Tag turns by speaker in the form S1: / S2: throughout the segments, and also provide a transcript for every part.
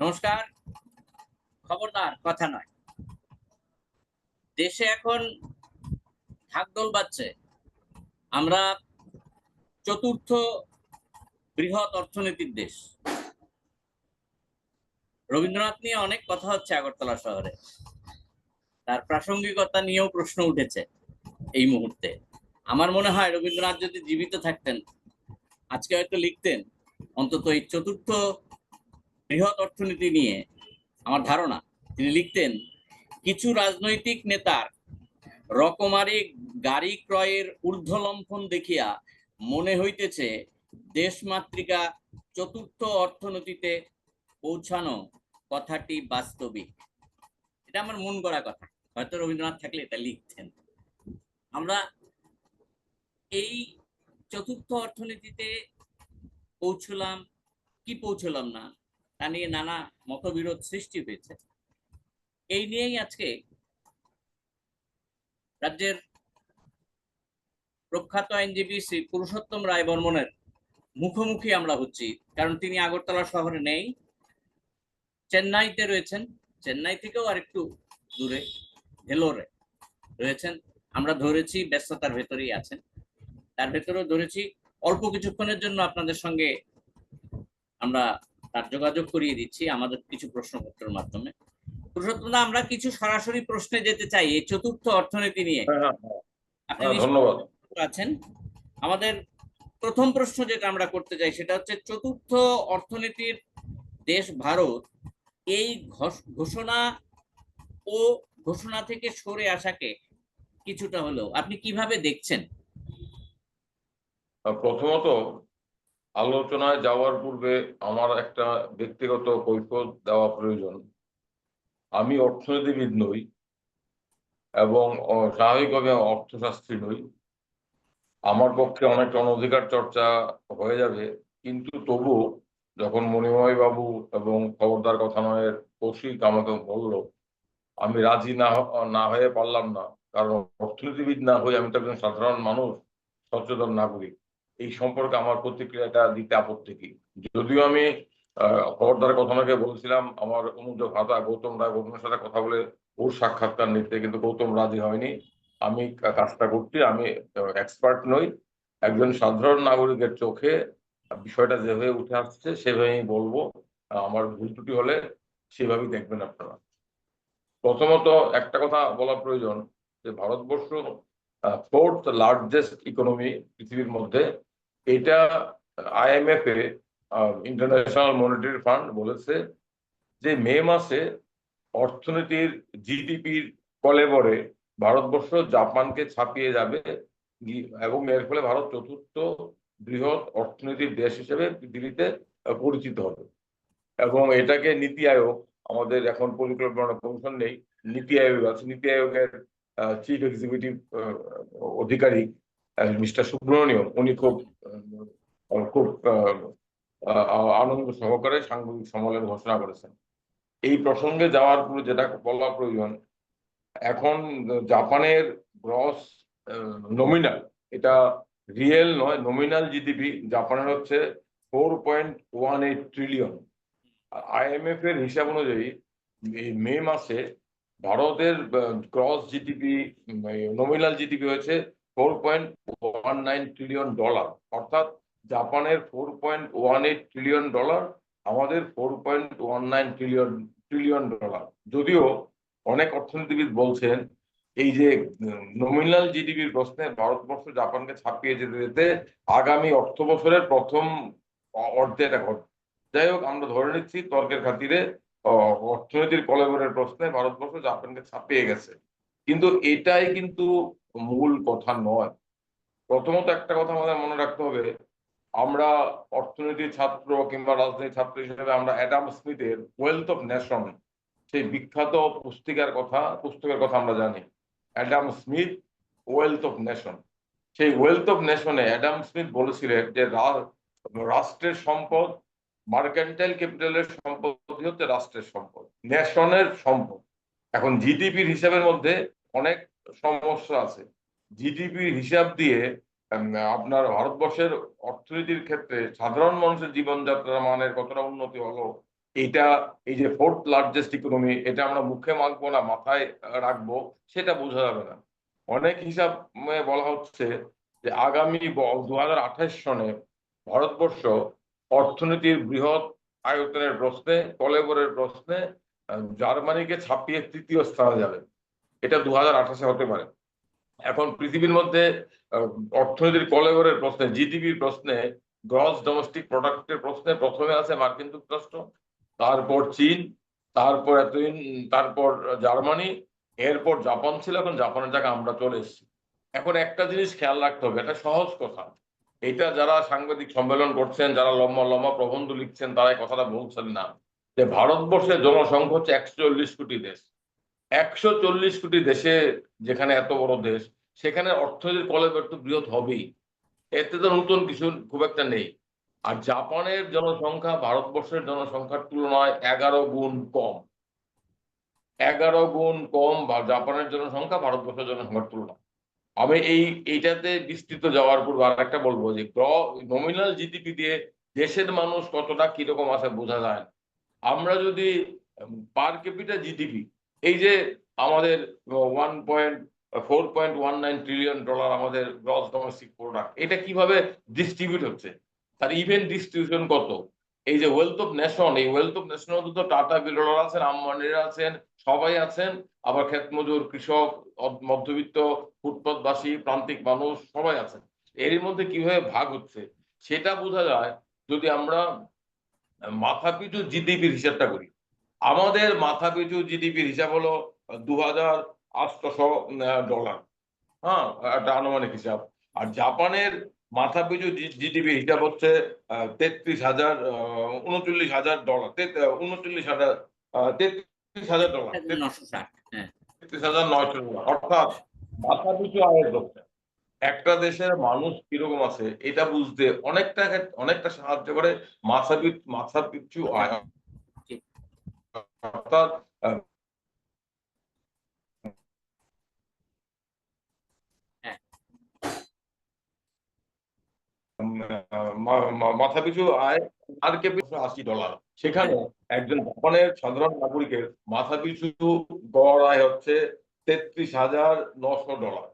S1: নমস্কার। খবরদার, কথা নয়। দেশে এখন ঢাকডোল বাজছে। আমরা চতুর্থ বৃহৎ অর্থনীতির দেশ। রবীন্দ্রনাথ নিয়ে অনেক কথা হচ্ছে আগরতলা শহরে। তার প্রাসঙ্গিকতা নিয়েও প্রশ্ন উঠেছে এই মুহূর্তে। আমার মনে হয় রবীন্দ্রনাথ যদি জীবিত থাকতেন, আজকে হয়তো লিখতেন, অন্তত এই চতুর্থ বৃহৎ অর্থনীতি নিয়ে আমার ধারণা, তিনি লিখতেন, কিছু রাজনৈতিক নেতার রকমারি গাড়ি ক্রয়ের ঊর্ধ্বলম্ফন দেখিয়া মনে হইতেছে, দেশমাতৃকা চতুর্থ অর্থনীতিতে পৌঁছানো কথাটি বাস্তবিক। এটা আমার মন গড়া কথা। হয়তো রবীন্দ্রনাথ থাকলে এটা লিখতেন। আমরা এই চতুর্থ অর্থনীতিতে পৌঁছলাম, কি পৌঁছলাম না? তা নিয়ে নানা মতবিরোধ সৃষ্টি হয়েছে। এই নিয়েই আজকে রাজ্যের প্রখ্যাত আইনজীবী শ্রী পুরুষোত্তম রায় বর্মনের মুখোমুখি আমরা হচ্ছি, কারণ তিনি আগরতলা শহরে নেই, চেন্নাইতে রয়েছেন, চেন্নাই থেকেও আরেকটু দূরে, ভেলোরে রয়েছেন। আমরা ধরেছি ব্যস্ততার ভেতরেই আছেন। তার ভেতরেও ধরেছি অল্প কিছুক্ষণের জন্য আপনাদের সঙ্গে আমরা তার যোগাযোগ করিয়ে দিচ্ছি আমাদের কিছু প্রশ্নপত্রের মাধ্যমে। পুরুষোত্তম আমরা কিছু সরাসরি প্রশ্নে যেতে চাই এই চতুর্থ অর্থনীতি নিয়ে।
S2: হ্যাঁ, হ্যাঁ, হ্যাঁ, ধন্যবাদ।
S1: আছেন। আমাদের প্রথম প্রশ্ন যেটা আমরা করতে চাই সেটা হচ্ছে চতুর্থ অর্থনীতির দেশ ভারত এই ঘোষণা ও ঘোষণা থেকে সরে আসাকে কিছুটা হলেও আপনি কীভাবে দেখছেন?
S2: প্রথমত আলোচনায় যাওয়ার পূর্বে আমার একটা ব্যক্তিগত কৈফত দেওয়া প্রয়োজন। আমি অর্থনীতিবিদ নই এবং স্বাভাবিকভাবে অর্থশাস্ত্রী নই। আমার পক্ষে অনেক অনধিকার চর্চা হয়ে যাবে, কিন্তু তবু যখন মণিময় বাবু এবং খবরদার কথা নয়ের কৌশিক আমাকে বলল, আমি রাজি না না হয়ে পারলাম না, কারণ অর্থনীতিবিদ না হয়ে আমি তো একজন সাধারণ মানুষ, সচেতন নাগরিক। এই সম্পর্কে আমার প্রতিক্রিয়াটা দিতে আপত্তি কি? যদিও আমি খবরদার কথানাকে বলছিলাম, আমার অনুযোগ ভাতা গৌতম রায় গৌতমের সাথে কথা বলে ওর সাক্ষাৎকার নিতে কিন্তু গৌতম রাজি হয়নি। আমি কাজটা করছি, আমি এক্সপার্ট নই। একজন সাধারণ নাগরিকের চোখে বিষয়টা যেভাবে উঠে আসছে, সেভাবেই বলব। আমার ভুল ত্রুটি হলে সেভাবেই দেখবেন আপনারা। প্রথমত একটা কথা বলা প্রয়োজন যে, ভারতবর্ষ ফোর্থ লার্জেস্ট ইকোনমি পৃথিবীর মধ্যে এটা আইএমএফ এ ইন্টারন্যাশনাল মনিটারি ফান্ড বলেছে যে মে মাসে অর্থনীতির জিডিপির কলেবরে ভারতবর্ষ জাপানকে ছাপিয়ে যাবে এবং এর ফলে ভারত চতুর্থ বৃহৎ অর্থনীতির দেশ হিসেবে পৃথিবীতে পরিচিত হবে। এবং এটাকে নীতি আয়োগ, আমাদের এখন পরিকল্পনা কমিশন নেই, নীতি আয়োগ আছে। নীতি আয়োগের চিফ এক্সিকিউটিভ অধিকারী মিস্টার সুব্রমণিয়ম উনি খুব খুব আনন্দ সহকারে সাংবাদিক সম্মেলন ঘোষণা করেছেন। এই প্রসঙ্গে যাওয়ার পরে যেটা বলা প্রয়োজন, এখন জাপানের গ্রস নমিনাল এটা রিয়েল নয় নমিনাল জিডিপি জাপানের হচ্ছে four point one eight trillion IMF এর হিসাব অনুযায়ী মে মাসে ভারতের ক্রস জিডিপি নমিনাল জিডিপি হয়েছে four point one nine trillion dollar অর্থাৎ জাপানের four point one eight trillion dollar আমাদের four point one nine trillion trillion dollar যদিও অনেক অর্থনীতিবিদ বলছেন, এই যে নমিনাল জিডিপির প্রশ্নে ভারতবর্ষ জাপানকে ছাপিয়ে যেতে যেতে আগামী অর্থ বছরের প্রথম অর্ধে এটা ঘটবে। যাই হোক, আমরা ধরে নিচ্ছি তর্কের খাতিরে অর্থনীতির কলেবরের প্রশ্নে ভারতবর্ষ জাপানকে ছাপিয়ে গেছে। কিন্তু এটাই কিন্তু মূল কথা নয়। প্রথমত একটা কথা আমাদের মনে রাখতে হবে, আমরা অর্থনীতির ছাত্র কিংবা রাজনীতির ছাত্র হিসেবে আমরা অ্যাডাম স্মিথের ওয়েলথ অফ নেশন, সেই বিখ্যাত পুস্তিকার কথা, পুস্তকের কথা আমরা জানি। Adam Smith, wealth of nation. সেই ওয়েলথ অফ নেশনে অ্যাডাম স্মিথ বলেছিলেন যে রাষ্ট্রের সম্পদ, মার্কেন্টাইল ক্যাপিটালের সম্পদ হচ্ছে রাষ্ট্রের সম্পদ, নেশনের সম্পদ। এখন জিডিপির হিসাবের মধ্যে অনেক সমস্যা আছে। জিডিপির হিসাব দিয়ে আপনার ভারতবর্ষের অর্থনীতির ক্ষেত্রে সাধারণ মানুষের জীবনযাত্রার মানের কতটা উন্নতি হলো, এটা, এই যে ফোর্থ লার্জেস্ট ইকোনমি এটা আমরা মুখে মাখবো না, মাথায় রাখব, সেটা বোঝা যাবে না। অনেক হিসাব বলা হচ্ছে যে আগামী দু হাজার আঠাশ সনে ভারতবর্ষ অর্থনীতির বৃহৎ আয়তনের প্রশ্নে, কলেবরের প্রশ্নে জার্মানিকে ছাপিয়ে তৃতীয় স্থানে যাবে। এটা দু হাজার আঠাশে হতে পারে। এখন পৃথিবীর মধ্যে অর্থনীতির কলেবরের প্রশ্নে, জিডিপির প্রশ্নে, গ্রস ডোমেস্টিক প্রোডাক্টের প্রশ্নে প্রথমে আছে মার্কিন যুক্তরাষ্ট্র, তারপর চীন, তারপর এতদিন, তারপর জার্মানি, এরপর জাপান ছিল, এখন জাপানের জায়গায় আমরা চলে এসেছি। এখন একটা জিনিস খেয়াল রাখতে হবে, এটা সহজ কথা। এটা যারা সাংবাদিক সম্মেলন করছেন, যারা লম্বা লম্বা প্রবন্ধ লিখছেন তারা কথাটা বলছেন না। যে ভারতবর্ষের জনসংখ্যা হচ্ছে একশো চল্লিশ কোটি দেশ। একশো চল্লিশ কোটি দেশে যেখানে এত বড় দেশ, সেখানে অর্থনীতির কলেবর তো বৃহৎ হবেই। এতে তো নতুন কিছু খুব একটা নেই। আর জাপানের জনসংখ্যা ভারতবর্ষের জনসংখ্যার তুলনায় এগারো গুণ কম। এগারো গুণ কম বা জাপানের জনসংখ্যা ভারতবর্ষের জনসংখ্যার তুলনায়। আমি এই, এইটাতে বিস্তৃত যাওয়ার পূর্বে আর একটা বলব যে নমিনাল জিডিপি দিয়ে দেশের মানুষ কতটা কীরকম আছে বোঝা যায় আমরা যদি পার ক্যাপিটা জিডিপি এই যে আমাদের one point four point one nine trillion dollar আমাদের গ্রস ডোমেস্টিক প্রোডাক্ট এটা কীভাবে ডিস্ট্রিবিউট হচ্ছে? তার ইভেন্ট ডিস্ট্রিবিউশন কত? এই যে ওয়েলথ অফ নেশন এই ওয়েলথ অফ নেশন তো টাটা বিরলার আছেন আম্বানিরা আছেন, সবাই আছেন, আবার ক্ষেত মজুর কৃষক মধ্যবিত্ত, ফুটপাতবাসী, প্রান্তিক মানুষ সবাই আছেন। এর মধ্যে কীভাবে ভাগ হচ্ছে? সেটা বোঝা যায় যদি আমরা মাথাপিছু জিডিপির হিসাবটা করি। আমাদের মাথাপিছু জিডিপির হিসাব হলো দু হাজার আটশোশো ডলার হ্যাঁ একটা আনুমানিক হিসাব। আর জাপানের মাথাপিছু জিডিপি হিসাব হচ্ছে তেত্রিশ হাজার উনচল্লিশ হাজার ডলার উনচল্লিশ হাজার তেত্রিশ হাজার ডলার
S1: হ্যাঁ।
S2: তেত্রিশ হাজার নয়শো ডলার অর্থাৎ মাথা পিছু আয়ের লক্ষ্যে একটা দেশের মানুষ কীরকম আছে এটা বুঝতে অনেকটা অনেকটা সাহায্য করে মাথা পিছু মাথা পিছু আয়। অর্থাৎ
S1: হ্যাঁ।
S2: মাথা পিছু আয়, আর কে পিছু আশি ডলার। সেখানে একজন জাপানের সাধারণ নাগরিকের মাথা পিছু গড় আয় হচ্ছে তেত্রিশ হাজার নশো ডলার।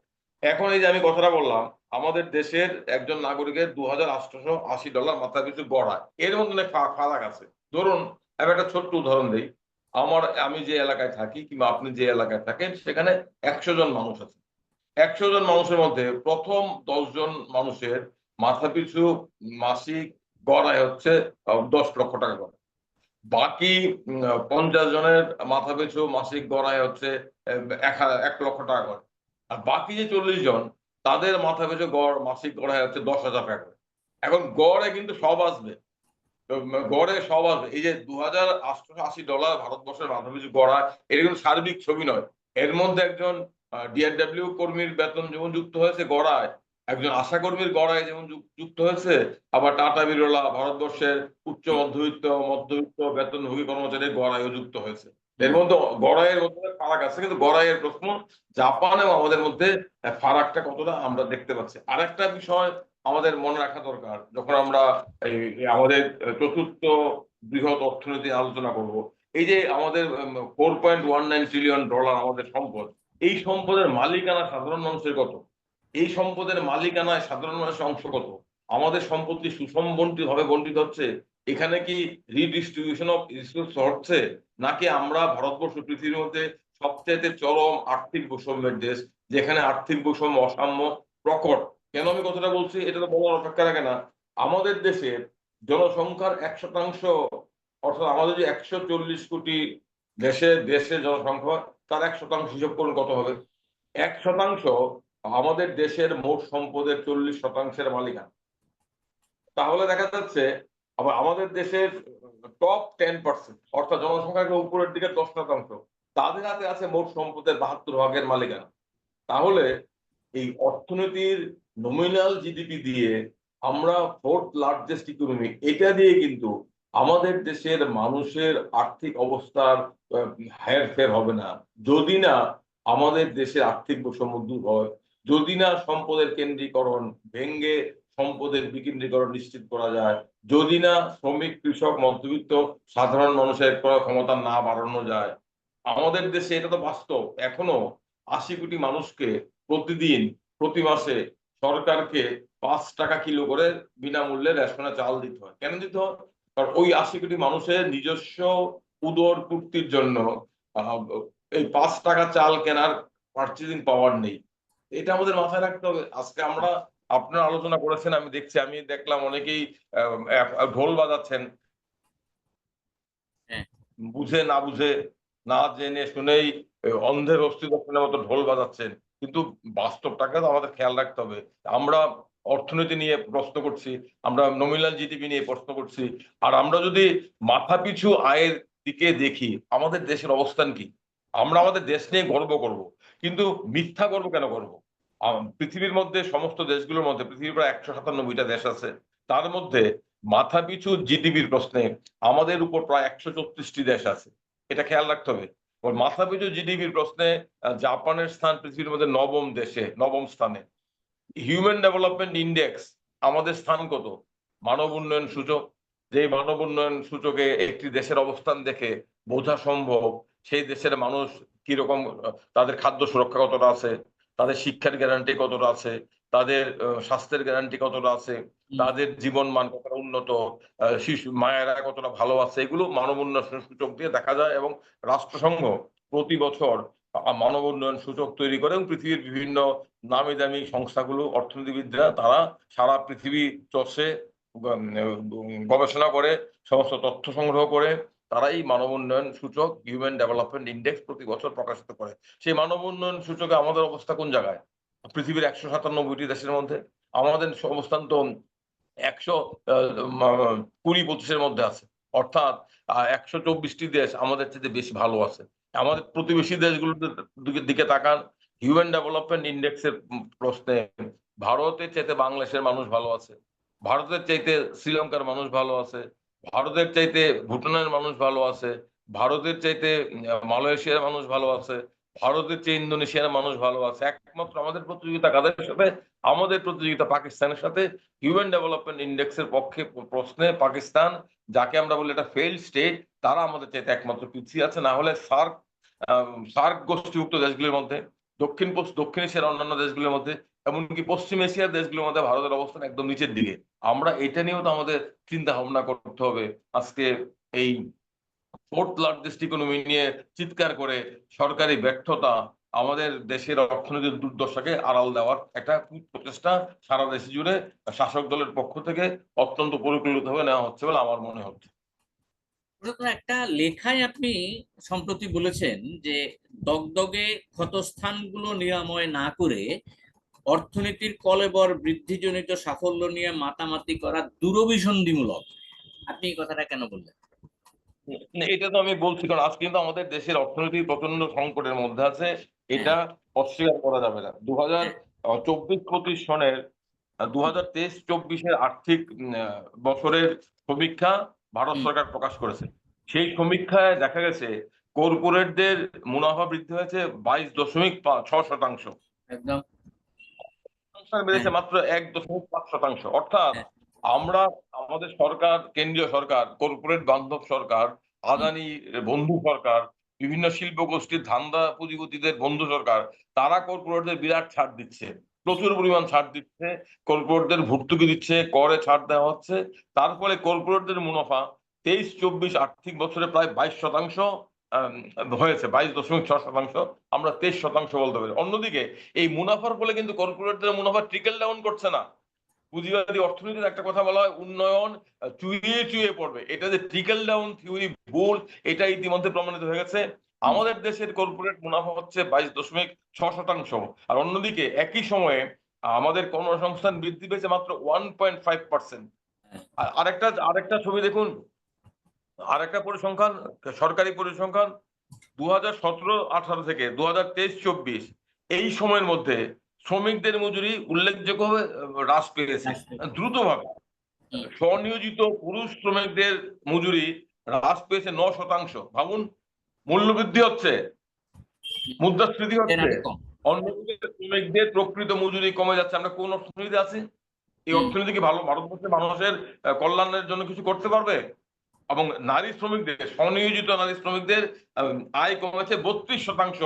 S2: এখন এই যে আমি কথাটা বললাম, আমাদের দেশের একজন নাগরিকের দু হাজার আটশোশো আশি ডলার মাথা পিছু গড় আয়। এর মধ্যে ফারাক আছে। ধরুন, আমি একটা ছোট্ট উদাহরণ দিই। আমার, আমি যে এলাকায় থাকি কিংবা আপনি যে এলাকায় থাকেন, সেখানে একশো জন মানুষ আছে। একশো জন মানুষের মধ্যে প্রথম দশ জন মানুষের মাথা পিছু মাসিক গড়ায় হচ্ছে দশ লক্ষ টাকা করে বাকি পঞ্চাশ জনের মাথা পিছু মাসিক গড়ায় হচ্ছে এক লক্ষ টাকা করে আর বাকি যে চল্লিশ জন, তাদের মাথা পিছু গড়, মাসিক গড়ায় হচ্ছে দশ হাজার টাকা করে। এখন গড়ে কিন্তু সব আসবে। গড়ে সব আসবে এই যে দু হাজার আটশো আশি ডলার ভারতবর্ষের পিছু গড়, এটা কিন্তু সার্বিক ছবি নয়। এর মধ্যে একজন ডিআরডব্লিউ কর্মীর বেতন যেমন যুক্ত হয়েছে গড়ায়, একজন আশা কর্মীর গড়ায় যেমন যুক্ত হয়েছে, আবার টাটা বিরলা ভারতবর্ষের উচ্চ মধ্যবিত্ত মধ্যবিত্ত বেতনভোগী কর্মচারীর গড়াইও যুক্ত হয়েছে। এর মধ্যে গড়াইয়ের মধ্যে ফারাক আছে, কিন্তু গড়াইয়ের প্রশ্ন জাপান এবং আমাদের মধ্যে ফারাকটা কতটা আমরা দেখতে পাচ্ছি। আরেকটা বিষয় আমাদের মনে রাখা দরকার, যখন আমরা আমাদের চতুর্থ বৃহৎ অর্থনীতি আলোচনা করব, এই যে আমাদের four point one nine trillion dollar আমাদের সম্পদ, এই সম্পদের মালিকানা সাধারণ মানুষের কত? এই সম্পদের মালিকানায় সাধারণ মানুষের অংশ কত? আমাদের সম্পত্তি সুষম বন্টিত ভাবে বন্টিত হচ্ছে? এখানে কি রিডিস্ট্রিবিউশন অফ রিসোর্স হচ্ছে? নাকি আমরা ভারতবর্ষ পৃথিবীর মধ্যে সবচেয়ে চরম আর্থিক বৈষম্যের দেশ, যেখানে আর্থিক বৈষম্য অসাম্য, প্রকট? কেন আমি কথাটা বলছি? এটা তো বলার অপেক্ষা রাখে না। আমাদের দেশের জনসংখ্যার এক শতাংশ, অর্থাৎ আমাদের যে একশো চল্লিশ কোটি দেশে দেশের জনসংখ্যা, তার এক শতাংশ হিসাব করুন কত হবে? এক শতাংশ আমাদের দেশের মোট সম্পদের চল্লিশ শতাংশের মালিকানা। তাহলে দেখা যাচ্ছে, আবার আমাদের দেশের টপ টেন পার্সেন্ট অর্থাৎ জনসংখ্যার উপরের দিকে দশ শতাংশ, তাদের হাতে আছে মোট সম্পদের বাহাত্তর ভাগের মালিকানা। তাহলে এই অর্থনীতির নমিনাল জিডিপি দিয়ে আমরা ফোর্থ লার্জেস্ট ইকোনমি এটা দিয়ে কিন্তু আমাদের দেশের মানুষের আর্থিক অবস্থার আহ, ফের হবে না। যদি না আমাদের দেশের আর্থিক বৈষম্য দূর হয় যদি না সম্পদের কেন্দ্রীকরণ ভেঙ্গে সম্পদের বিকেন্দ্রীকরণ নিশ্চিত করা যায় যদি না শ্রমিক কৃষক মধ্যবিত্ত সাধারণ মানুষের ক্রয় ক্ষমতা না বাড়ানো যায় আমাদের দেশে এটা তো বাস্তব। এখনও আশি কোটি মানুষকে প্রতিদিন প্রতি মাসে সরকারকে পাঁচ টাকা কিলো করে বিনামূল্যে রেশনে চাল দিতে হয়। কেন দিতে হয়? কারণ ওই আশি কোটি মানুষের নিজস্ব উদর পূর্তির জন্য এই পাঁচ টাকা চাল কেনার পার্চেজিং পাওয়ার নেই। এটা আমাদের মাথায় রাখতে হবে। আজকে আমরা আপনারা আলোচনা করেছেন আমি দেখছি আমি দেখলাম অনেকেই ঢোল বাজাচ্ছেন।
S1: হ্যাঁ।
S2: বুঝে না বুঝে না জেনে শুনেই অন্ধের দর্শনের মতো ঢোল বাজাচ্ছেন। কিন্তু বাস্তবটাকে তো আমাদের খেয়াল রাখতে হবে। আমরা অর্থনীতি নিয়ে প্রশ্ন করছি, আমরা নমিনাল জিডিপি নিয়ে প্রশ্ন করছি, আর আমরা যদি মাথাপিছু আয়ের দিকে দেখি, আমাদের দেশের অবস্থান কি? আমরা আমাদের দেশ নিয়ে গর্ব করব, কিন্তু মিথ্যা গর্ব কেন করব? পৃথিবীর মধ্যে সমস্ত দেশগুলোর মধ্যে, পৃথিবীর প্রায় একশো সাতানব্বইটা দেশ আছে, তার মধ্যে মাথাপিছু জিডিপির প্রশ্নে আমাদের উপর প্রায় একশো চৌত্রিশটি দেশ আছে। এটা খেয়াল রাখতে হবে। মাথাপিছু জিডিপির প্রশ্নে জাপানের স্থান, পৃথিবীর মধ্যে নবম দেশে, নবম স্থানে। হিউম্যান ডেভেলপমেন্ট ইন্ডেক্স আমাদের স্থান কত? মানব উন্নয়ন সূচক। যে মানব উন্নয়ন সূচকে একটি দেশের অবস্থান দেখে বোঝা সম্ভব, সেই দেশের মানুষ কীরকম তাদের খাদ্য সুরক্ষা কতটা আছে? তাদের শিক্ষার গ্যারান্টি কতটা আছে? তাদের স্বাস্থ্যের গ্যারান্টি কতটা আছে? তাদের জীবন মান কতটা উন্নত? শিশু মায়েরা কতটা ভালো আছে এগুলো মানব উন্নয়ন সূচক দিয়ে দেখা যায় এবং রাষ্ট্রসংঘ প্রতি বছর মানব উন্নয়ন সূচক তৈরি করে এবং পৃথিবীর বিভিন্ন নামি দামি সংস্থাগুলো অর্থনীতিবিদরা তারা সারা পৃথিবী চষে গবেষণা করে সমস্ত তথ্য সংগ্রহ করে তারা এই মানব উন্নয়ন সূচক হিউম্যান ডেভেলপমেন্ট ইন্ডেক্স প্রতি বছর প্রকাশিত করে। সেই মানব উন্নয়ন সূচকে আমাদের অবস্থা কোন জায়গায়? পৃথিবীর একশো সাতানব্বইটি দেশের মধ্যে আমাদের অবস্থান তো একশো কুড়ি পঁচিশের মধ্যে আছে। অর্থাৎ একশো চব্বিশটি দেশ আমাদের থেকে বেশি ভালো আছে। আমাদের প্রতিবেশী দেশগুলোর দিকে তাকান, হিউম্যান ডেভেলপমেন্ট ইন্ডেক্সের প্রশ্নে ভারতের চাইতে বাংলাদেশের মানুষ ভালো আছে, ভারতের চাইতে শ্রীলঙ্কার মানুষ ভালো আছে, ভারতের চাইতে ভুটানের মানুষ ভালো আছে, ভারতের চাইতে মালয়েশিয়ার মানুষ ভালো আছে ভারতের চেয়ে ইন্দোনেশিয়ার মানুষ ভালো আছে। একমাত্র আমাদের প্রতিযোগিতা কাদের সাথে? আমাদের প্রতিযোগিতা পাকিস্তানের সাথে। হিউম্যান ডেভেলপমেন্ট ইন্ডেক্সের পক্ষে প্রশ্নে পাকিস্তান, যাকে আমরা বলি এটা ফেল স্টেট তারা আমাদের চাইতে একমাত্র পিছিয়ে আছে। না হলে সার্ক সার্ক গোষ্ঠীভুক্ত দেশগুলির মধ্যে, দক্ষিণ দক্ষিণ এশিয়ার অন্যান্য দেশগুলির মধ্যে, এমনকি পশ্চিম এশিয়ার দেশগুলির মধ্যে ভারতের অবস্থান একদম নিচের দিকে। আমরা এটা নিয়েও তো আমাদের চিন্তা ভাবনা করতে হবে আজকে এই ফোর্থ লার্জেস্ট ইকোনমি নিয়ে চিৎকার করে সরকারি ব্যর্থতা আমাদের দেশের অর্থনৈতিক দুর্দশাকে আড়াল দেওয়ার একটা প্রচেষ্টা সারা দেশ জুড়ে শাসক দলের পক্ষ থেকে অত্যন্ত পরিকল্পিতভাবে নেওয়া হচ্ছে বলে আমার মনে হচ্ছে।
S1: একটা লেখায় আপনি সম্প্রতি বলেছেন যে দগদগে ক্ষতস্থানগুলো নিরাময় না করে অর্থনীতির কলেবর বৃদ্ধিজনিত সাফল্য নিয়ে মাতামাতি করা দূরভিসন্ধিমূলক। আপনি এই কথাটা কেন বললেন?
S2: এটা তো আমি বলছি কারণ আজ কিন্তু আমাদের দেশের অর্থনীতি প্রচণ্ড সংকটের মধ্যে আছে। এটা অস্বীকার করা যাবে না। দু হাজার চব্বিশ পঁচিশ সনের দু হাজার তেইশ চব্বিশের আর্থিক বছরের সমীক্ষা ভারত সরকার প্রকাশ করেছে। সেই সমীক্ষায় দেখা গেছে কর্পোরেটদের মুনাফা বৃদ্ধি হয়েছে বাইশ দশমিক ছ শতাংশ।
S1: একদম।
S2: বেড়েছে মাত্র এক দশমিক পাঁচ শতাংশ। অর্থাৎ
S1: হ্যাঁ।
S2: আমরা আমাদের সরকার, কেন্দ্রীয় সরকার কর্পোরেট বান্ধব সরকার, আদানি বন্ধু সরকার, বিভিন্ন শিল্প গোষ্ঠীর ধান্দা পুঁজিপতিদের বন্ধু সরকার, তারা কর্পোরেটদের বিরাট ছাড় দিচ্ছে। প্রচুর পরিমাণ ছাড় দিচ্ছে কর্পোরেটদের ভর্তুকি দিচ্ছে, করে ছাড় দেওয়া হচ্ছে। তার ফলে কর্পোরেটদের মুনাফা তেইশ, চব্বিশ আর্থিক বছরে প্রায় বাইশ শতাংশ হয়েছে, বাইশ দশমিক ছ শতাংশ। আমরা তেইশ শতাংশ বলতে পারি। অন্যদিকে এই মুনাফার ফলে কিন্তু কর্পোরেটদের মুনাফা ট্রিকেল ডাউন করছে না। পুঁজিবাদী অর্থনীতির একটা কথা বলা হয়, উন্নয়ন চুইয়ে চুইয়ে পড়বে। এটা যে ট্রিকেল ডাউন থিওরি ভুল এটা ইতিমধ্যে প্রমাণিত হয়ে গেছে। আমাদের দেশের কর্পোরেট মুনাফা হচ্ছে বাইশ দশমিক ছ শতাংশ। আর অন্যদিকে একই সময়ে আমাদের কর্মসংস্থান বৃদ্ধি পেয়েছে মাত্র ওয়ান পয়েন্ট ফাইভ পার্সেন্ট আরেকটা আরেকটা ছবি দেখুন। আরেকটা পরিসংখ্যান, সরকারি পরিসংখ্যান দু হাজার সতেরো আঠারো থেকে দু হাজার তেইশ চব্বিশ। এই সময়ের মধ্যে শ্রমিকদের মজুরি উল্লেখযোগ্যভাবে হ্রাস পেয়েছে। দ্রুতভাবে। স্বনিয়োজিত পুরুষ শ্রমিকদের মজুরি হ্রাস পেয়েছে ন শতাংশ। ভাবুন মূল্যবৃদ্ধি হচ্ছে মুদ্রাস্ফীতি হচ্ছে অন্যদিকে শ্রমিকদের প্রকৃত মজুরি কমে যাচ্ছে। আমরা কোন অর্থনীতিতে আছি? এই অর্থনীতি কি ভালো? ভারতবর্ষের মানুষের কল্যাণের জন্য কিছু করতে পারবে? এবং নারী শ্রমিকদের স্বনিয়োজিত নারী শ্রমিকদের আয় কমেছে বত্রিশ শতাংশ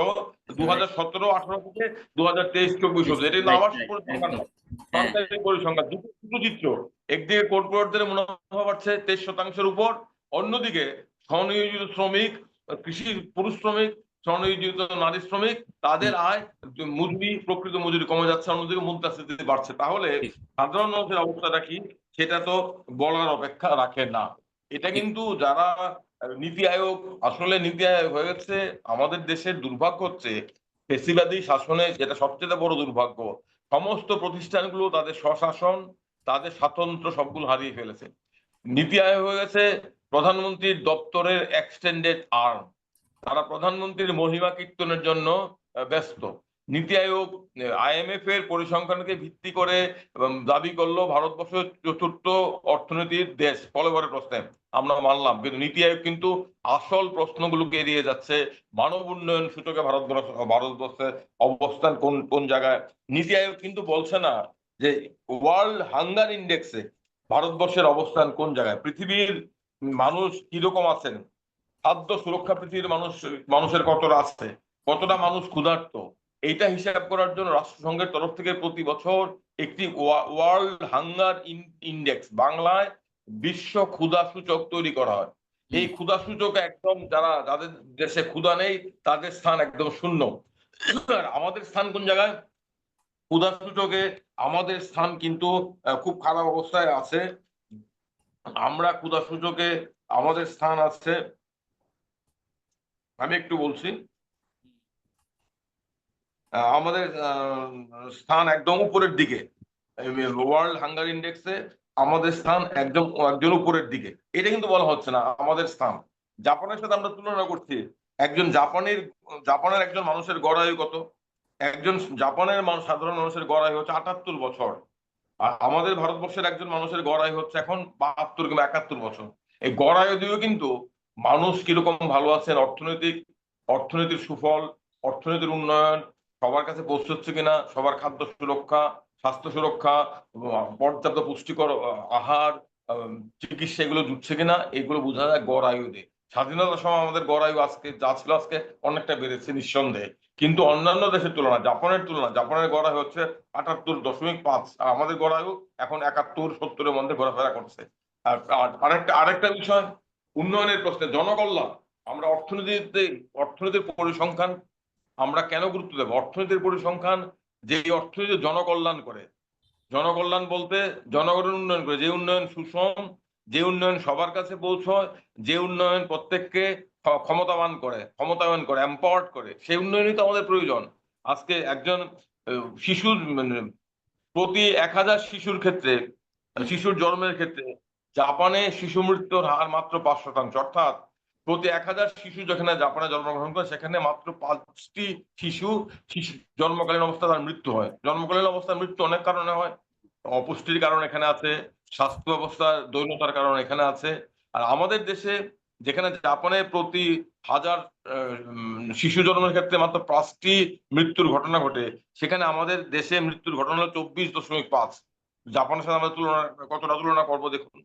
S2: দু হাজার সতেরো আঠারো থেকে দু হাজার তেইশ চব্বিশ এটা আবার।
S1: হ্যাঁ,
S2: সরকারি পরিসংখ্যান দুটো দুটো চিত্র। একদিকে কর্পোরেটদের মুনাফা বাড়ছে তেইশ শতাংশের উপর অন্যদিকে স্বনিয়োজিত শ্রমিক কৃষি পুরুষ শ্রমিক স্বনিয়োজিত নারী শ্রমিক তাদের আয় মজুরি প্রকৃত মজুরি কমে যাচ্ছে অন্যদিকে মুদ্রাস্ফীতি বাড়ছে। তাহলে সাধারণ মানুষের অবস্থাটা কি? সেটা তো বলার অপেক্ষা রাখে না। এটা কিন্তু যারা নীতি আয়োগ আসলে নীতি আয়োগ হয়ে গেছে আমাদের দেশের দুর্ভাগ্য হচ্ছে ফেসিবাদী শাসনে যেটা সবচেয়ে বড় দুর্ভাগ্য সমস্ত প্রতিষ্ঠানগুলো তাদের স্বশাসন তাদের স্বাতন্ত্র সবগুলো হারিয়ে ফেলেছে। নীতি আয়োগ হয়ে গেছে প্রধানমন্ত্রীর দপ্তরের এক্সটেন্ডেড আর্ম তারা প্রধানমন্ত্রীর মহিমা কীর্তনের জন্য ব্যস্ত। নীতি আয়োগ আইএমএফ এর পরিসংখ্যানকে ভিত্তি করে দাবি করল ভারতবর্ষ চতুর্থ অর্থনীতির দেশ। পলবরে প্রশ্নে। আমরা মানলাম, কিন্তু নীতি আয়োগ কিন্তু আসল প্রশ্নগুলোকে এড়িয়ে যাচ্ছে। মানব উন্নয়ন সূচকে ভারতবর্ষ ভারতবর্ষের অবস্থান কোন কোন জায়গায়? নীতি আয়োগ কিন্তু বলছে না যে ওয়ার্ল্ড হাঙ্গার ইন্ডেক্সে ভারতবর্ষের অবস্থান কোন জায়গায়? পৃথিবীর মানুষ কীরকম আছেন? খাদ্য সুরক্ষা পৃথিবীর মানুষ, মানুষের কতটা আছে? কতটা মানুষ ক্ষুধার্ত? এইটা হিসাব করার জন্য রাষ্ট্রসংঘের তরফ থেকে প্রতি বছর একটি ওয়ার্ল্ড হাঙ্গার ইন্ডেক্স বাংলায় বিশ্ব ক্ষুধা সূচক তৈরি করা হয়। এই ক্ষুধা সূচক একদম যারা যাদের দেশে ক্ষুধা নেই তাদের স্থান একদম শূন্য। আমাদের স্থান কোন জায়গায়? ক্ষুধা সূচকে আমাদের স্থান কিন্তু খুব খারাপ অবস্থায় আছে। আমরা ক্ষুধা সূচকে আমাদের স্থান আছে। আমি একটু বলছি। আমাদের স্থান একদম উপরের দিকে। ওয়ার্ল্ড হাঙ্গার ইন্ডেক্সে আমাদের স্থান একদম একজন উপরের দিকে। এটা কিন্তু বলা হচ্ছে না, আমাদের স্থান। জাপানের সাথে আমরা তুলনা করছি, একজন জাপানের জাপানের একজন মানুষের গড় আয়ু কত? একজন জাপানের মানুষ, সাধারণ মানুষের গড় আয়ু হচ্ছে আটাত্তর বছর। আর আমাদের ভারতবর্ষের একজন মানুষের গড় আয়ু হচ্ছে এখন বাহাত্তর কিংবা একাত্তর বছর। এই গড় আয়ু দিয়েও কিন্তু মানুষ কীরকম ভালো আছেন, অর্থনৈতিক, অর্থনীতির সুফল, অর্থনীতির উন্নয়ন সবার কাছে পৌঁছচ্ছে কিনা, সবার খাদ্য সুরক্ষা, স্বাস্থ্য সুরক্ষা পর্যাপ্ত পুষ্টিকর আহার চিকিৎসা এগুলো জুটছে কিনা, এগুলো বোঝা যায় গড় আয়ু দিয়ে স্বাধীনতার সময় আমাদের গড় আয়ু আজকে, যা ছিল আজকে অনেকটা বেড়েছে নিঃসন্দেহে। কিন্তু অন্যান্য দেশের তুলনা জাপানের তুলনা জাপানের গড় আয়ু হচ্ছে আটাত্তর দশমিক পাঁচ, আর আমাদের গড় আয়ু এখন একাত্তর সত্তরের মধ্যে ঘোরাফেরা করছে। আর আরেকটা আরেকটা বিষয়, উন্নয়নের প্রশ্নে জনকল্যাণ। আমরা অর্থনীতিতে, অর্থনীতির পরিসংখ্যান আমরা কেন গুরুত্ব দেবো? অর্থনীতির পরিসংখ্যান যে অর্থনীতি জনকল্যাণ করে। জনকল্যাণ বলতে জনগণের উন্নয়ন করে। যে উন্নয়ন সুষম, যে উন্নয়ন সবার কাছে পৌঁছয়, যে উন্নয়ন প্রত্যেককে ক্ষমতাবান করে ক্ষমতাবান করে এম্পাওয়ার্ড করে, সেই উন্নয়নই তো আমাদের প্রয়োজন। আজকে একজন শিশুর মানে প্রতি এক হাজার শিশুর ক্ষেত্রে, শিশুর জন্মের ক্ষেত্রে, জাপানে শিশু মৃত্যুর হার মাত্র পাঁচ শতাংশ। অর্থাৎ প্রতি এক হাজার শিশু যেখানে জাপানে জন্মগ্রহণ করে, সেখানে মাত্র পাঁচটি শিশু শিশু, জন্মকালীন অবস্থায় তার মৃত্যু হয়। জন্মকালীন অবস্থায় মৃত্যু অনেক কারণে হয়। অপুষ্টির কারণ এখানে আছে, স্বাস্থ্য ব্যবস্থার দৈন্যতার কারণ এখানে আছে। আর আমাদের দেশে যেখানে জাপানে প্রতি হাজার শিশু জন্মের ক্ষেত্রে মাত্র পাঁচটি মৃত্যুর ঘটনা ঘটে। সেখানে আমাদের দেশে মৃত্যুর ঘটনা হলো চব্বিশ দশমিক পাঁচ। জাপানের সাথে আমরা তুলনা, কতটা তুলনা করব দেখুন।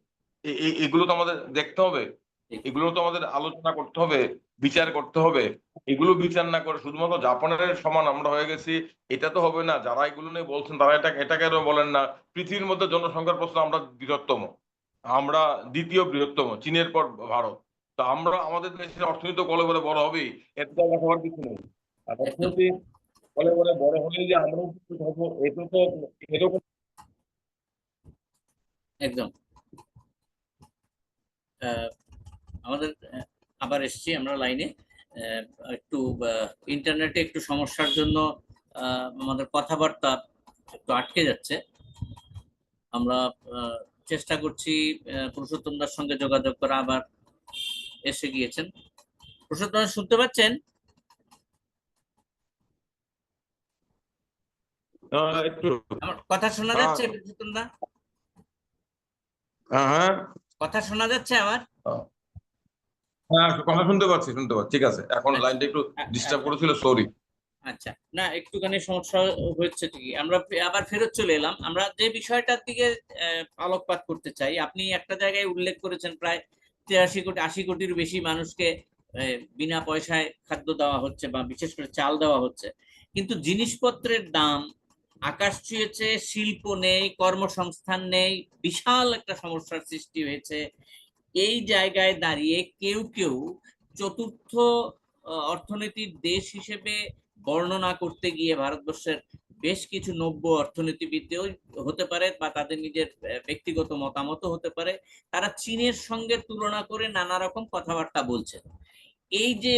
S2: এগুলো তো আমাদের দেখতে হবে। এগুলো তো আমাদের আলোচনা করতে হবে, বিচার করতে হবে। এগুলো বিচার না করে শুধুমাত্র জাপানের সমান আমরা হয়ে গেছি, এটা তো হবে না। যারা এগুলো নিয়ে বলছেন, তারা এটা এটা কেন বলেন না। পৃথিবীর মধ্যে জনসংখ্যার প্রশ্ন আমরা বৃহত্তম। আমরা দ্বিতীয় বৃহত্তম, চীনের পর ভারত। তো আমরা, আমাদের দেশের অর্থনীতি কলে বলে বড় হবেই। এত তো হওয়ার কিছু নেই। অর্থনীতি কলে বলে বড় হলে যে আমরা হব এটা তো এরকম
S1: একদম। আমাদের আবার এসছি আমরা লাইনে। একটু ইন্টারনেটে একটু সমস্যার জন্য আমাদের কথাবার্তা একটু আটকে যাচ্ছে। আমরা চেষ্টা করছি পুরুষোত্তম দার সঙ্গে যোগাযোগ করা। আবার এসে গিয়েছেন। পুরুষোত্তম শুনতে পাচ্ছেন? আমার কথা শোনা
S2: হ্যাঁ।
S1: যাচ্ছে পুরুষোত্তম দা?
S2: হ্যাঁ
S1: কথা শোনা যাচ্ছে আমার?
S2: হ্যাঁ কথা শুনতে পাচ্ছি শুনতে পাচ্ছি। ঠিক আছে এখন লাইনটা একটু ডিস্টার্ব করেছিল সরি
S1: আচ্ছা না একটুখানি সমস্যা হচ্ছে ঠিকই। আমরা আবার ফেরত চলে এলাম। আমরা যে বিষয়টার দিকে আলোকপাত করতে চাই আপনি একটা জায়গায় উল্লেখ করেছেন প্রায় তিরাশি কোটি আশি কোটির বেশি মানুষকে বিনা পয়সায় খাদ্য দেওয়া হচ্ছে বা বিশেষ করে চাল দেওয়া হচ্ছে। কিন্তু জিনিসপত্রের দাম আকাশ ছুঁয়েছে শিল্প নেই কর্মসংস্থান নেই বিশাল একটা সমস্যার সৃষ্টি হয়েছে। এই জায়গায় দাঁড়িয়ে কেউ কেউ চতুর্থ অর্থনীতির দেশ হিসেবে বর্ণনা করতে গিয়ে ভারতবর্ষের বেশ কিছু নব্য অর্থনীতিবিদও হতে পারে বা তাদের নিজের ব্যক্তিগত মতামতও হতে পারে। তারা চীনের সঙ্গে তুলনা করে নানা রকম কথাবার্তা বলছে এই যে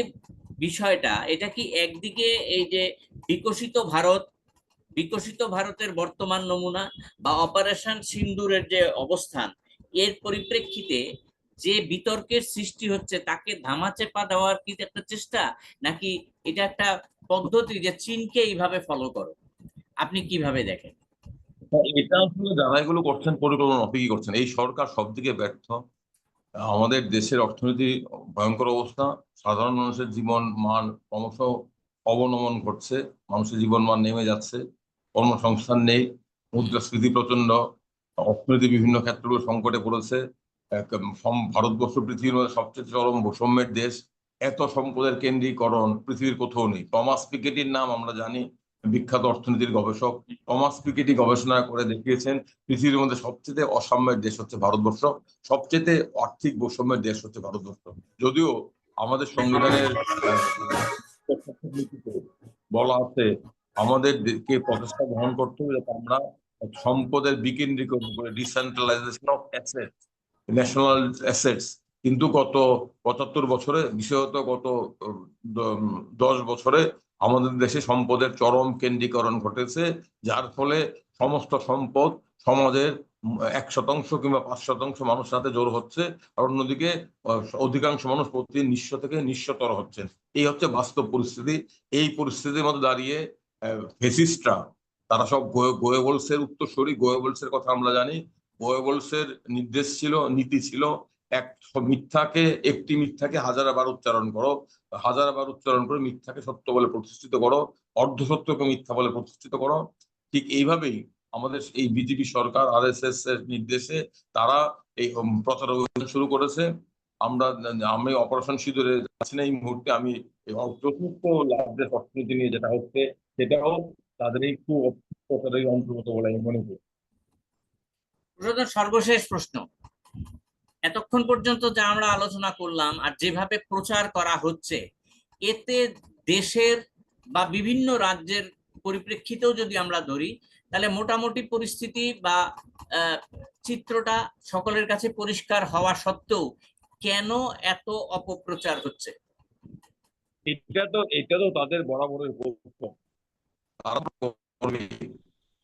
S1: বিষয়টা, এটা কি একদিকে এই যে বিকশিত ভারত, বিকশিত ভারতের বর্তমান নমুনা বা অপারেশন সিন্দুরের যে অবস্থান, এর পরিপ্রেক্ষিতে যে বিতর্কের সৃষ্টি হচ্ছে তাকে ধামাচাপা দেওয়ার কি একটা চেষ্টা? নাকি এটা একটা পদ্ধতি যে চীনকে এইভাবে ফলো করো? আপনি কীভাবে দেখেন?
S2: এটা আসলে যারা এগুলো করছেন, পরিকল্পনা অপেক্ষা করছেন? এই সরকার সব দিকে ব্যর্থ। আমাদের দেশের অর্থনীতি ভয়ঙ্কর অবস্থা। সাধারণ মানুষের জীবন মান ক্রমশ অবনমন ঘটছে। মানুষের জীবন মান নেমে যাচ্ছে। কর্মসংস্থান নেই। মুদ্রাস্ফীতি প্রচণ্ড অর্থনীতি বিভিন্ন ক্ষেত্রগুলো সংকটে পড়েছে। ভারতবর্ষ পৃথিবীর মধ্যে সবচেয়ে চরম বৈষম্যের দেশ। এত সম্পদের কেন্দ্রীকরণ পৃথিবীর কোথাও নেই। টমাস পিকেটির নাম আমরা জানি, বিখ্যাত অর্থনীতির গবেষক। টমাস পিকেটি গবেষণা করে দেখিয়েছেন, পৃথিবীর মধ্যে সবচেয়ে অসাম্যের দেশ হচ্ছে ভারতবর্ষ। সবচেয়ে আর্থিক বৈষম্যের দেশ হচ্ছে ভারতবর্ষ। যদিও আমাদের সংবিধানের, বলা আছে আমাদের কে প্রচেষ্টা গ্রহণ করতে হবে আমরা সম্পদের বিকেন্দ্রীকরণ করে decentralisation of assets national assets কিন্তু গত পঁচাত্তর বছরে, বিশেষত গত দশ বছরে আমাদের দেশে সম্পদের চরম কেন্দ্রীকরণ ঘটেছে, যার ফলে সমস্ত সম্পদ সমাজের এক শতাংশ কিংবা পাঁচ শতাংশ মানুষ হাতে জোর হচ্ছে, আর অন্যদিকে অধিকাংশ মানুষ প্রতিদিন নিঃস্ব থেকে নিঃস্বতর হচ্ছেন। এই হচ্ছে বাস্তব পরিস্থিতি। এই পরিস্থিতির মধ্যে দাঁড়িয়ে ফেসিস্টরা, তারা সব গোয়েবলসের উত্তরসূরি, গোয়েবলসের কথা আমরা জানি গোয়েবলসের নির্দেশ ছিল, নীতি ছিল, এক মিথ্যাকে, একটি মিথ্যাকে হাজার বার উচ্চারণ করো, হাজার বার উচ্চারণ করে মিথ্যাকে সত্য বলে প্রতিষ্ঠিত করো, অর্ধ সত্যকে মিথ্যা বলে প্রতিষ্ঠিত করো। ঠিক এইভাবেই আমাদের এই বিজেপি সরকার, আরএসএস এর নির্দেশে তারা এই প্রচার অভিযান শুরু করেছে। আমরা, আমি অপারেশন সিঁদুরে যাচ্ছি না এই মুহূর্তে, আমি চতুর্থ লাভদের অর্থনীতি নিয়ে যেটা হচ্ছে, সেটাও তাদের এই খুব প্রচারের অন্তর্গত বলে আমি মনে করি।
S1: সর্বশেষ প্রশ্ন। এতক্ষণ পর্যন্ত যা আমরা আলোচনা করলাম আর যেভাবে প্রচার করা হচ্ছে, এতে দেশের বা বিভিন্ন রাজ্যের পরিপ্রেক্ষিতেও যদি আমরা ধরি, তাহলে মোটামুটি পরিস্থিতি বা চিত্রটা সকলের কাছে পরিষ্কার হওয়া সত্ত্বেও কেন এত অপপ্রচার হচ্ছে?
S2: এটা তো এটা তো তাদের বরাবরের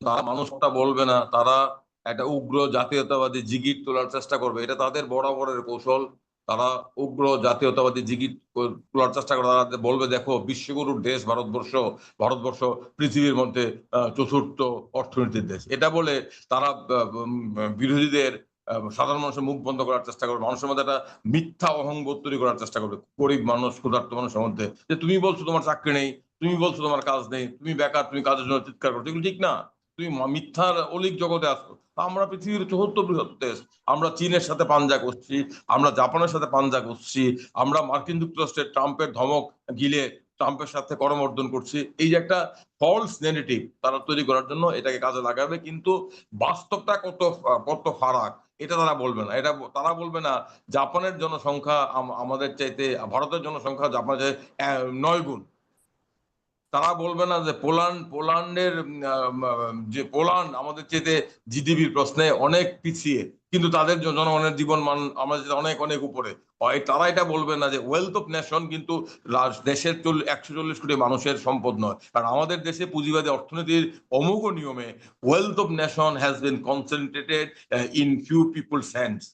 S2: তারা মানুষটা বলবে না, তারা একটা উগ্র জাতীয়তাবাদী জিগির তোলার চেষ্টা করবে। এটা তাদের বরাবরের কৌশল। তারা উগ্র জাতীয়তাবাদী জিগির তোলার চেষ্টা করে। তারা বলবে, দেখো বিশ্বগুরুর দেশ, ভারতবর্ষ ভারতবর্ষ পৃথিবীর মধ্যে চতুর্থ অর্থনীতির দেশ। এটা বলে তারা বিরোধীদের সাধারণ মানুষের মুখ বন্ধ করার চেষ্টা করবে। মানুষের মধ্যে একটা মিথ্যা অহংবোধ তৈরি করার চেষ্টা করবে। গরিব মানুষ, ক্ষুধার্ত মানুষের মধ্যে। যে তুমি বলছো তোমার চাকরি নেই, তুমি বলছো তোমার কাজ নেই, তুমি বেকার, তুমি কাজের জন্য চিৎকার করছ, এগুলো ঠিক না। তুমি মিথ্যার অলিক জগতে আসছো আমরা পৃথিবীর চতুর্থ বৃহৎ দেশ। আমরা চীনের সাথে পাঞ্জা করছি, আমরা জাপানের সাথে পাঞ্জা করছি, আমরা মার্কিন যুক্তরাষ্ট্রের ট্রাম্পের ধমক গিলে ট্রাম্পের সাথে করমর্দন করছি। এই যে একটা ফলস নেগেটিভ তারা তৈরি করার জন্য এটাকে কাজে লাগাবে, কিন্তু বাস্তবটা কত কত ফারাক, এটা তারা বলবে না। এটা তারা বলবে না, জাপানের জনসংখ্যা আম- আমাদের চাইতে, ভারতের জনসংখ্যা জাপানের নয় গুণ। তারা বলবে না যে পোল্যান্ড, পোল্যান্ডের যে পোল্যান্ড আমাদের চেয়ে জিডিপির প্রশ্নে অনেক পিছিয়ে, কিন্তু তাদের জনগণের জীবন মান আমাদের অনেক অনেক উপরে। তারা এটা বলবে না যে ওয়েলথ অফ নেশন কিন্তু দেশের একশো চল্লিশ কোটি মানুষের সম্পদ নয়। কারণ আমাদের দেশে পুঁজিবাদী অর্থনীতির অমুক নিয়মে wealth of nation has been concentrated in few people's hands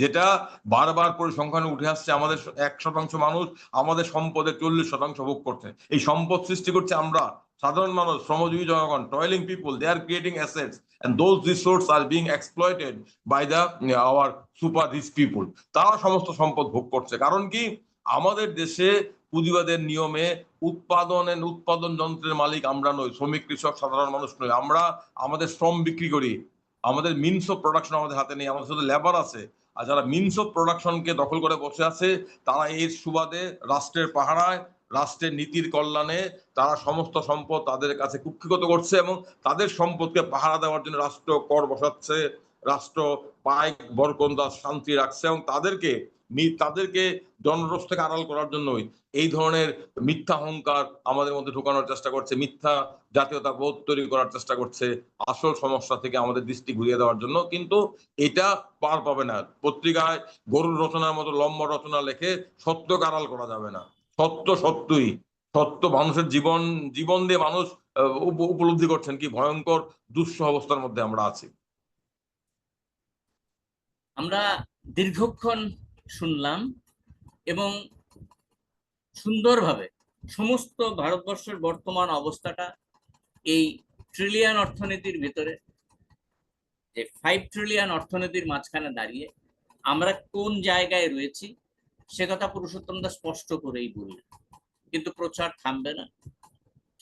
S2: যেটা বারবার পরিসংখ্যানে উঠে আসছে, আমাদের এক শতাংশ মানুষ আমাদের সম্পদের চল্লিশ শতাংশ ভোগ করছে। এই সম্পদ সৃষ্টি করছে আমরা, সাধারণ মানুষ, শ্রমজীবী জনগণ toiling people they are creating assets and those resource are being exploited by the our super rich people. তারা সমস্ত সম্পদ ভোগ করছে। কারণ কি? আমাদের দেশে পুঁজিবাদের নিয়মে উৎপাদনের উৎপাদন যন্ত্রের মালিক আমরা নই, শ্রমিক, কৃষক, সাধারণ মানুষ নই। আমরা আমাদের শ্রম বিক্রি করি। আমাদের মিনস অফ প্রোডাকশন আমাদের হাতে নেই, আমাদের শুধু লেবার আছে। আর যারা মিনস অফ প্রোডাকশনকে দখল করে বসে আছে, তারা এর সুবাদে রাষ্ট্রের পাহারায়, রাষ্ট্রের নীতির কল্যাণে তারা সমস্ত সম্পদ তাদের কাছে কুক্ষিগত করছে এবং তাদের সম্পদকে পাহারা দেওয়ার জন্য রাষ্ট্র কর বসাচ্ছে, রাষ্ট্র পায়, বরকন্দাজ শান্তি রাখছে এবং তাদেরকে তাদেরকে জনরোষ থেকে আড়াল করার জন্যই এই ধরনের মিথ্যা অহংকার আমাদের মধ্যে ঢোকানোর চেষ্টা করছে, মিথ্যা জাতীয়তা বোধ তৈরি করার চেষ্টা করছে আসল সমস্যা থেকে আমাদের দৃষ্টি ঘুরিয়ে দেওয়ার জন্য। কিন্তু এটা পার পাবে না। পত্রিকায় গরুর রচনার মতো লম্বা রচনা লেখে সত্যকে আড়াল করা যাবে না। সত্য সত্যই। সত্য মানুষের জীবন জীবন দিয়ে মানুষ উপ- উপলব্ধি করছেন কি ভয়ঙ্কর দুঃসহ অবস্থার মধ্যে আমরা আছি।
S1: আমরা দীর্ঘক্ষণ শুনলাম এবং সুন্দরভাবে সমস্ত ভারতবর্ষের বর্তমান অবস্থাটা এই ট্রিলিয়ন অর্থনীতির ভিতরে, যে ফাইভ ট্রিলিয়ন অর্থনীতির মাঝখানে দাঁড়িয়ে আমরা কোন জায়গায় রয়েছি, সে কথা পুরুষোত্তম দাস স্পষ্ট করেই বললেন। কিন্তু প্রচার থামবে না।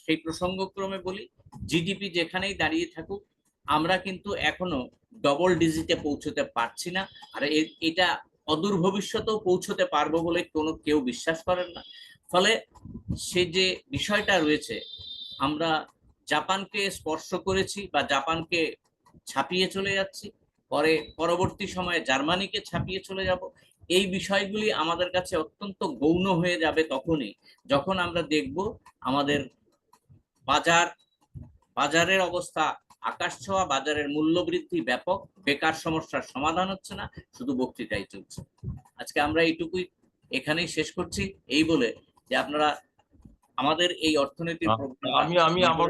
S1: সেই প্রসঙ্গক্রমে বলি জিডিপি যেখানেই দাঁড়িয়ে থাকুক, আমরা কিন্তু এখনও ডবল ডিজিটে পৌঁছতে পারছি না। আর এটা অদূর ভবিষ্যতেও পৌঁছতে পারব বলে কোনো কেউ বিশ্বাস করেন না। ফলে সে যে বিষয়টা রয়েছে, আমরা জাপানকে স্পর্শ করেছি বা জাপানকে ছাপিয়ে চলে যাচ্ছি, পরে পরবর্তী সময়ে জার্মানিকে ছাপিয়ে চলে যাব। এই বিষয়গুলি আমাদের কাছে অত্যন্ত গৌণ হয়ে যাবে তখনই, যখন আমরা দেখব আমাদের বাজার, বাজারের অবস্থা আকাশ ছোঁয়া বাজারের মূল্য বৃদ্ধি ব্যাপক বেকার সমস্যার সমাধান হচ্ছে না শুধু বক্তৃতাই চলছে। আজকে আমরা এইটুকুই এখানেই শেষ করছি। এই বলে যে আপনারা আমাদের এই অর্থনীতির
S2: আমি আমি আমার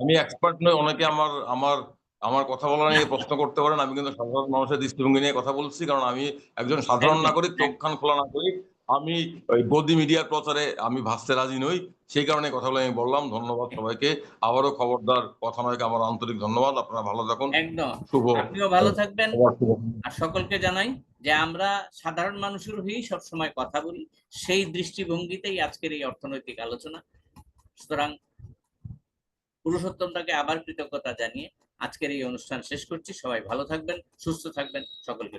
S2: আমি এক্সপার্ট নই অনেকে আমার আমার আমার কথা বলা নিয়ে প্রশ্ন করতে পারেন আমি কিন্তু সাধারণ মানুষের দৃষ্টিভঙ্গি নিয়ে কথা বলছি কারণ আমি একজন সাধারণ নাগরিক চোখ কান খোলা নাগরিক আমি ওই গদি মিডিয়ার প্রচারে আমি ভাসতে রাজি নই। সেই কারণে কথাগুলো আমি বললাম। ধন্যবাদ সবাইকে। আবারও খবরদার কথা নয় আমার আন্তরিক ধন্যবাদ। আপনারা ভালো থাকুন।
S1: একদম।
S2: শুভ
S1: আপনিও ভালো থাকবেন। আর সকলকে জানাই যে আমরা সাধারণ মানুষের হয়েই সবসময় কথা বলি। সেই দৃষ্টিভঙ্গিতেই আজকের এই অর্থনৈতিক আলোচনা। সুতরাং পুরুষোত্তমটাকে আবার কৃতজ্ঞতা জানিয়ে আজকের এই অনুষ্ঠান শেষ করছি। সবাই ভালো থাকবেন সুস্থ থাকবেন। সকলকে